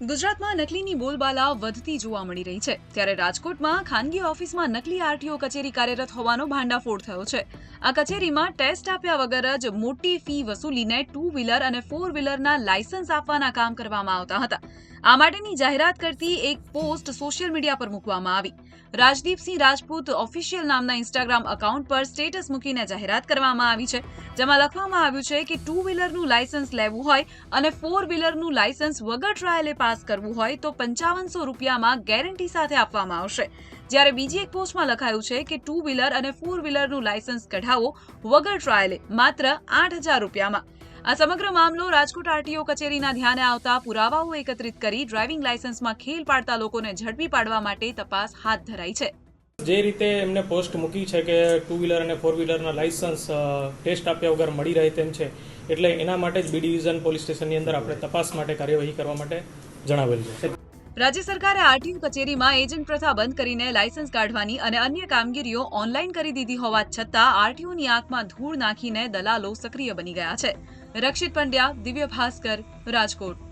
ગુજરાતમાં નકલીની બોલબાલા વધતી જોવા મળી રહી છે. ત્યારે રાજકોટમાં ખાનગી ઓફિસમાં નકલી આરટીઓ કચેરી કાર્યરત હોવાનો ભાંડાફોડ થયો છે. આ કચેરીમાં ટેસ્ટ આપ્યા વગર જ મોટી ફી વસૂલીને ટુ વ્હીલર અને ફોર વ્હીલરના લાયસન્સ આપવાના કામ કરવામાં આવતા હતા. આ માટેની જાહેરાત કરતી એક પોસ્ટ સોશિયલ મીડિયા પર મૂકવામાં આવી. રાજદીપસિંહ રાજપૂત ઓફિશિયલ નામના ઇન્સ્ટાગ્રામ એકાઉન્ટ પર સ્ટેટસ મૂકીને જાહેરાત કરવામાં આવી છે, જેમાં લખવામાં આવ્યું છે કે ટુ વ્હીલરનું લાયસન્સ લેવું હોય અને ફોર વ્હીલરનું લાયસન્સ વગર ટ્રાયલે પાસ કરવું હોય તો પંચાવનસો રૂપિયામાં ગેરંટી સાથે આપવામાં આવશે. જ્યારે બીજી એક પોસ્ટમાં લખાયું છે કે ટુ વ્હીલર અને ફોર વ્હીલરનું લાયસન્સ કઢાવો વગર ટ્રાયલે માત્ર આઠ હજાર રૂપિયામાં. આ સમગ્ર મામલો રાજકોટ આરટીઓ કચેરીના ધ્યાને આવતા પુરાવાઓ એકત્રિત કરી ડ્રાઇવિંગ લાયસન્સમાં ખેલ પાડતા લોકોને ઝડપી પાડવા માટે તપાસ હાથ ધરાઈ છે. જે રીતે એમને પોસ્ટ મૂકી છે કે ટુ વ્હીલર અને ફોર વ્હીલરના લાયસન્સ ટેસ્ટ આપ્યા વગર મળી રહે તેમ છે એટલે એના માટે જ બી ડિવિઝન પોલીસ સ્ટેશનની અંદર આપણે તપાસ માટે કાર્યવાહી કરવા માટે જણાવેલ છે. રાજ્ય સરકારે આરટીઓ કચેરીમાં એજન્ટ પ્રથા બંધ કરીને લાયસન્સ કાઢવાની અને અન્ય કામગીરીઓ ઓનલાઈન કરી દીધી હોવા છતાં આરટીઓની આંખમાં ધૂળ નાખીને દલાલો સક્રિય બની ગયા છે. રક્ષિત પંડ્યા દિવ્ય ભાસ્કર રાજકોટ